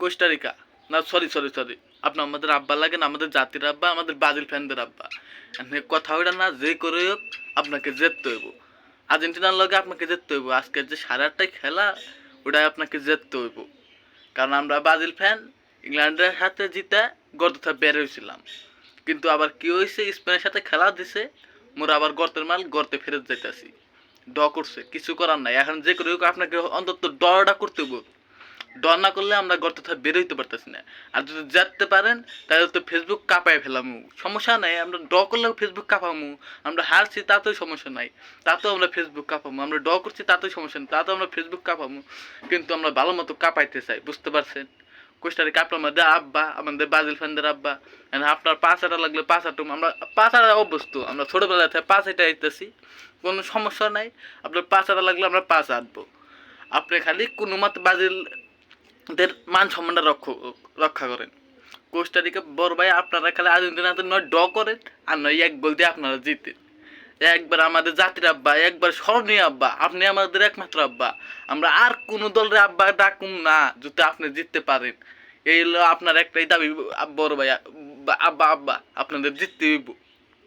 Costa Rica না sorry sorry sorry আপনি আমাদের আব্বা লাগেন আমাদের জাতির আব্বা, আমাদের ব্রাজিল ফ্যানদের আব্বা। কথা ওইটা না, যে করে হোক, আপনাকে জিততে হইব। আর্জেন্টিনার লগে আপনাকে জিততে হইব। আজকের যে সাড়ে আটটায় খেলা ওটাই আপনাকে জিততে হইব। কারণ আমরা ব্রাজিল ফ্যান, ইংল্যান্ডের সাথে জিতে গর্তটা বের হয়েছিলাম। কিন্তু আবার কি হয়েছে স্পেনের সাথে খেলা দিছে, মোরা আবার গর্তের মাল গর্তে ফেরত যাইতেছি। ড করছে, কিছু করার নাই। এখন যে করে হোক, আপনাকে অন্তত ডরটা করতে হইব। ডর না করলে আমরা গর্ত থেকে বেরোইতে পারতেছি না। আর যদি যেতে পারেন, তাহলে তো ফেসবুক কাঁপায় ফেলামু। সমস্যা নাই, আমরা ড করলেও ফেসবুক কাঁপামু। আমরা হারছি, তাতেও সমস্যা নাই। তাতেও আমরা ফেসবুক কাঁপামু। আমরা ড করছি, তাতেও সমস্যা নেই। তাতেও আমরা ফেসবুক কাঁপামু। কিন্তু আমরা ভালো মতো কাঁপাইতে চাই, বুঝতে পারছেন? কোষ্টারি কাপড় আমাদের আব্বা, আমাদের বাজিল ফ্যানদের আব্বা। আপনার পাঁচ হাটা লাগলে পাঁচ হাঁটুম আমরা পাঁচ হাটা অভ্যস্ত। আমরা ছোটোবেলা থেকে পাঁচ হাঁটা আইতেছি। কোনো সমস্যা নাই। আপনার পাঁচ হাটা লাগলে আমরা পাঁচ হাঁটবো আপনি খালি কোনো মতে বাজিলদের মান সম্মানটা রক্ষ, রক্ষা করেন। কোস্টারিকা বড় ভাই, আপনারা খালি আর্জেন্টিনাতে নয় ড করেন, আর নয়, এক গোল দিয়ে আপনারা জিতেন। একবার আমাদের জাতির আব্বা, একবার স্মরণীয় আব্বা, আপনি আমাদের একমাত্র আব্বা। আমরা আর কোনো দলের আব্বা ডাকুম না যদি আপনি জিততে পারেন। এই হলো আপনার একটাই দাবি, বড় ভাই আব্বা আব্বা, আপনাদের জিততে হইব।